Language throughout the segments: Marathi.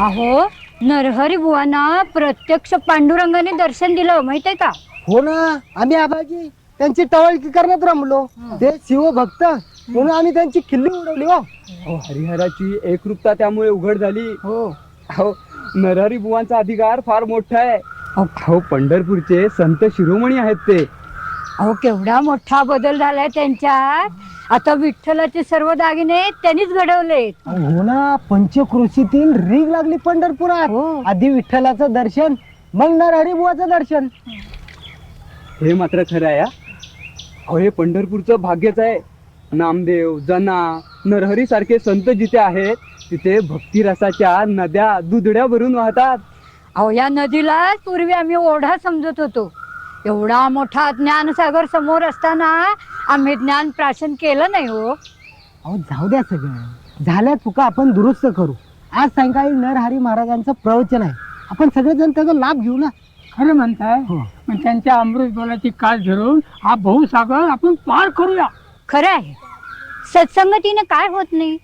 अहो नरहरी बुवांना प्रत्यक्ष पांडुरंगाने दर्शन दिलं माहितीये का? हो ना आम्ही आबाजी. त्यांची टवळकी करण्यात रमलो. ते शिवभक्त. म्हणून आम्ही त्यांची खिल्ली उडवली हो. अहो हरिहराची एकरूपता त्यामुळे उघड झाली. हो. अहो नरहरी बुवांचा अधिकार फार मोठा आहे. अहो, अहो पंढरपूरचे संत शिरोमणी आहेत ते. अहो केवढा मोठा बदल झालाय त्यांच्यात. आता विठ्ठलाचे सर्व दागिने त्यांनीच घडवलेत. हो ना पंचक्रोशीतील रीग लागली पंढरपुरात. हो. आधी विठ्ठलाचं दर्शन मग नरहरी बुवाचं दर्शन. हे मात्र खरं आहे हा. अहो हे पंढरपूरचं भाग्यच आहे. नामदेव जना नरहरी सारखे संत जिथे आहेत तिथे भक्तिरसाच्या नद्या दुधड्या भरून वाहतात. अहो या नदीला पूर्वी आम्ही ओढा समजत होतो. एवढा मोठा ज्ञानसागर समोर असताना आम्ही ज्ञान प्राशन केलं नाही हो. अहो जाऊ द्या सगळं. झाल्या चुका आपण दुरुस्त करू. आज सायंकाळी नरहरी महाराजांचं प्रवचन आहे. आपण सगळेजण त्याचा लाभ घेऊ ना? खरं म्हणताय हो. पण त्यांच्या अमृत बोलाची कास धरून हा बहुसागर आपण पार करूया. खरं आहे. सत्संगतीने काय होत नाही?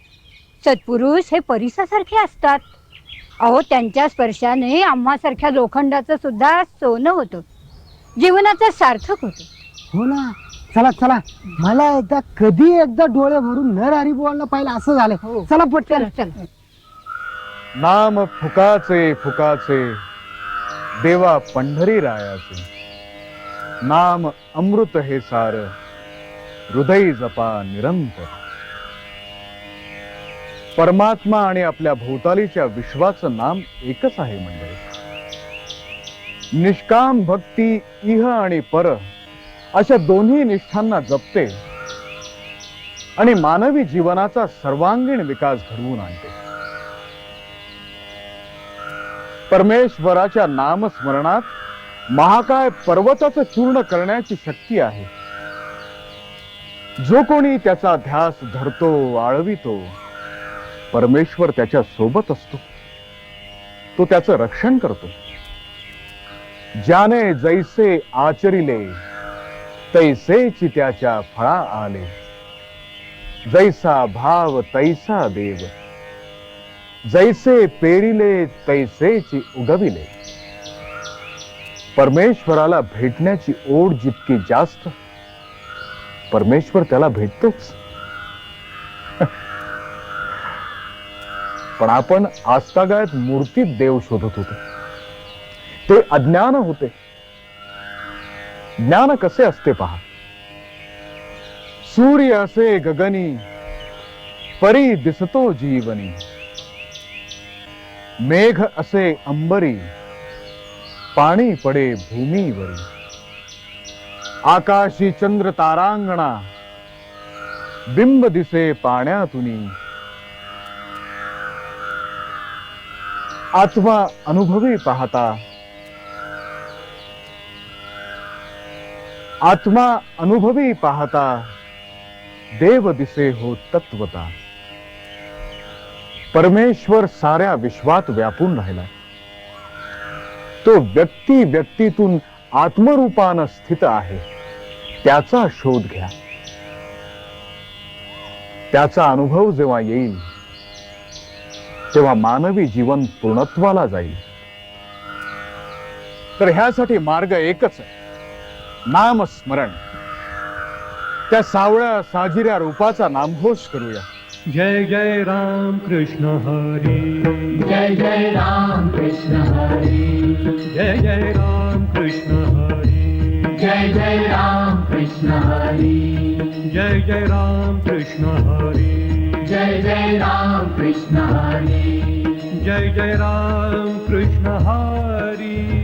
सत्पुरुष हे परिसासारखे असतात. अहो त्यांच्या स्पर्शाने आम्हासारख्या लोखंडाचं सुद्धा सोनं होतं. जीवनाचं सार्थक होतं. हो ना. चला चला. मला एकदा कधी एकदा डोळे भरून नरहरी बुवांना पाहिलं असं झालंय. हो. चला पटकन. चला नाम फुकाचे फुकाचे. देवा पंढरी रायाचे नाम अमृत हे सार. हृदय जपा निरंतर. परमात्मा आणि आपल्या भोवतालीच्या विश्वाचं नाम एकच आहे मंडळी. निष्काम भक्ती इह आणि पर अशा दोन्ही निष्ठांना जपते आणि मानवी जीवनाचा सर्वांगीण विकास घडवून आणते. परमेश्वराच्या नामस्मरणात महाकाय पर्वताचं चूर्ण करण्याची शक्ती आहे. जो कोणी त्याचा ध्यास धरतो आळवितो परमेश्वर त्याच्या सोबत असतो. तो त्याचं रक्षण करतो. ज्याने जैसे आचरिले तैसेची त्याच्या फळा आले. जैसा भाव तैसा देव. जैसे पेरिले तैसेची उगविले. परमेश्वराला भेटण्याची ओढ जितकी जास्त परमेश्वर त्याला भेटतोच. पण आपण आजतागायत मूर्तीत देव शोधत होतो. ते अज्ञान होते. ज्ञान कसे असते पहा. सूर्य असे गगनी परी दिसतो जीवनी. मेघ असे अंबरी पाणी पडे भूमीवरी. आकाशी चंद्र तारांगणा बिंब दिसे पाण्यातुनी. आत्मा अनुभवी पाहता आत्मा अनुभवी पाहता देव दिसे हो तत्वता. परमेश्वर साऱ्या विश्वात व्यापून राहिला. तो व्यक्ती व्यक्तीतून आत्मरूपानं स्थित आहे त्याचा शोध घ्या. त्याचा अनुभव जेव्हा येईल तेव्हा मानवी जीवन पूर्णत्वाला जाईल. तर ह्यासाठी मार्ग एकच आहे. नामस्मरण. त्या सावळ्या साजिऱ्या रूपाचा नामघोष करूया. जय जय राम कृष्ण हरी. जय जय राम कृष्ण हरी. जय जय राम कृष्ण हरी. जय जय राम कृष्ण हरी. जय जय राम कृष्ण हरी. जय जय राम कृष्ण हरी. जय जय राम कृष्ण हरी.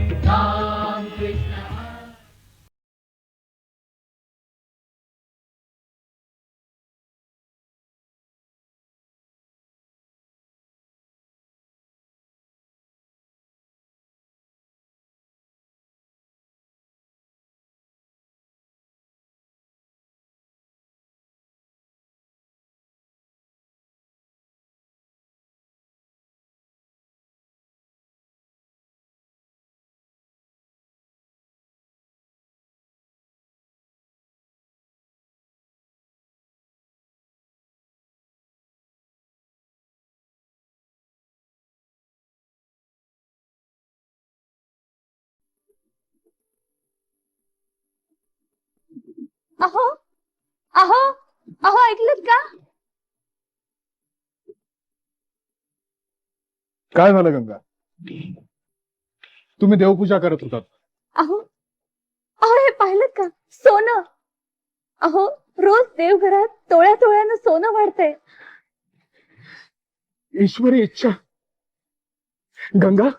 अहो अहो अहो ऐकलत का? काय झालं गंगा? तुम्ही देवपूजा करत होतात. अहो अहो हे पाहिलं का? सोनं. अहो रोज देवघरात तोळ्या तोळ्यानं सोनं वाढतंय. ईश्वरी इच्छा. गंगा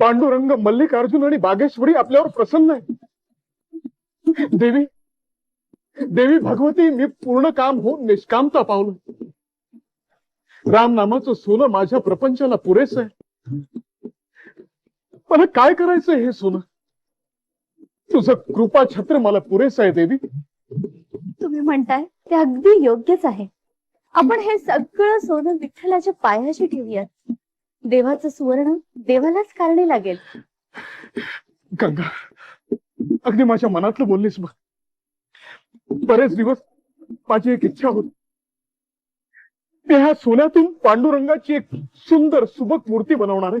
पांडुरंग मल्लिकार्जुन आणि बागेश्वरी आपल्यावर प्रसन्न आहे देवी देवी भगवती मी पूर्ण काम होऊन निष्कामता पावलं. राम नामाचं सोनं माझ्या प्रपंचाला पुरेस आहे. मला काय करायचं हे सोनं? तुझं कृपा छत्र मला पुरेस आहे देवी. तुम्ही म्हणताय ते अगदी योग्यच आहे. आपण हे सगळं सोनं विठ्ठलाच्या पायाशी ठेवूयात. देवाचं सुवर्ण देवालाच कारणे लागेल. गंगा अगदी माझ्या मनातलं बोललीस बघ. बरेच दिवस माझी एक इच्छा होती. मी ह्या सोन्यातून पांडुरंगाची एक सुंदर सुबक मूर्ती बनवणार आहे.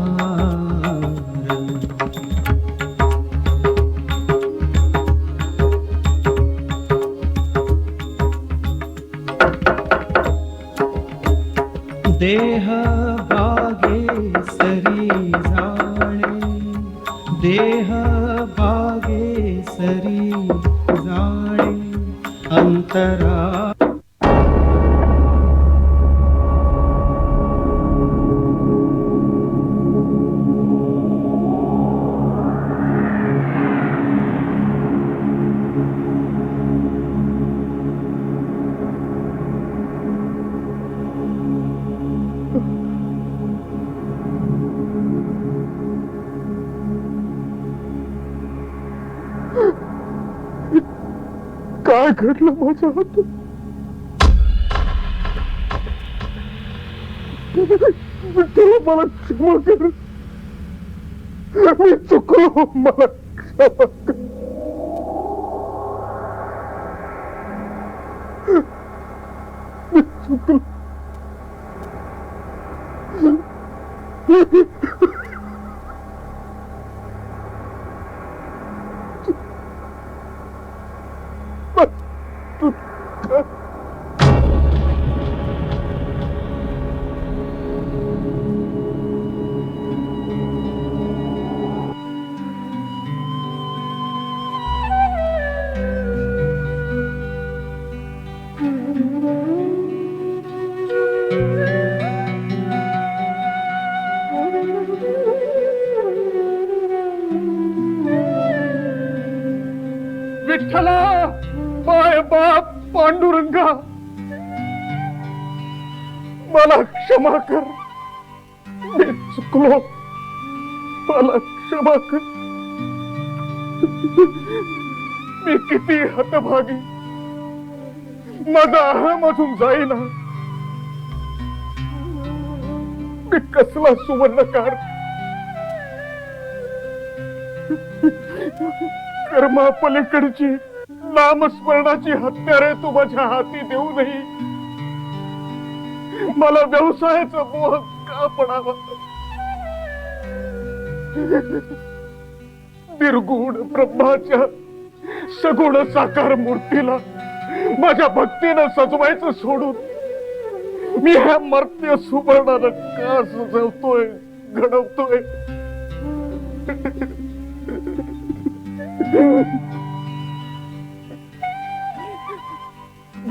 देह बागे सरी जाणे देह बागे सरी जाणे अंतरा काय घडलं माझ्या हातात विठ्ठला, मला क्षमा कर मी चुकलो मला क्षमा कर मी चुकलो माय बाप पांडुरंगा. मला क्षमा कर. मी चुकलो. मला क्षमा कर. मी किती हतभागी. माझा अहम अजून जाईना. मी कसला सुवर्णकार कर्मा पलीकडची नामस्मरणाची हत्यारे तू माझ्या हाती देऊ नये मला व्यवसायाचा मोह का पडावा? निर्गुण ब्रह्माच्या सगुण साकार मूर्तीला माझ्या भक्तीनं सजवायचं सोडून मी ह्या मर्त्य सुवर्णानं का सजवतोय घडवतोय?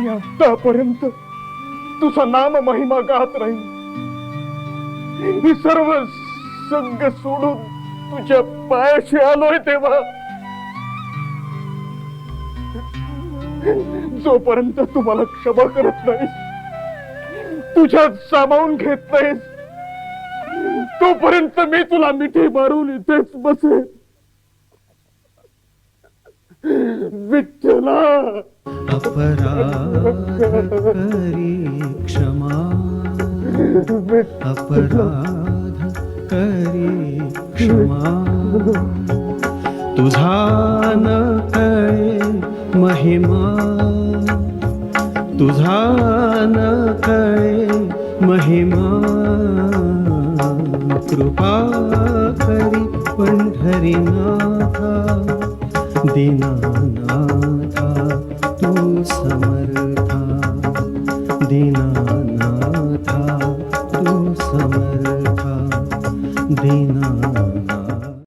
मी आतापर्यंत तुझा नाम महिमा गात राहील मी सर्व संग सोडून तुझ्या पायाशी आलोय तेव्हा. जोपर्यंत तुम्हाला क्षमा करत नाहीस तुझ्यात सामावून घेत नाहीस तोपर्यंत मी तुला मिठी मारून इथेच बसेन. विठ्ठला! अपराध करी क्षमा अपराध करी क्षमा तुझा न कळे महिमा तुझा न कळे महिमा कृपा करी पंढरीनाथा दीनानाथ canção.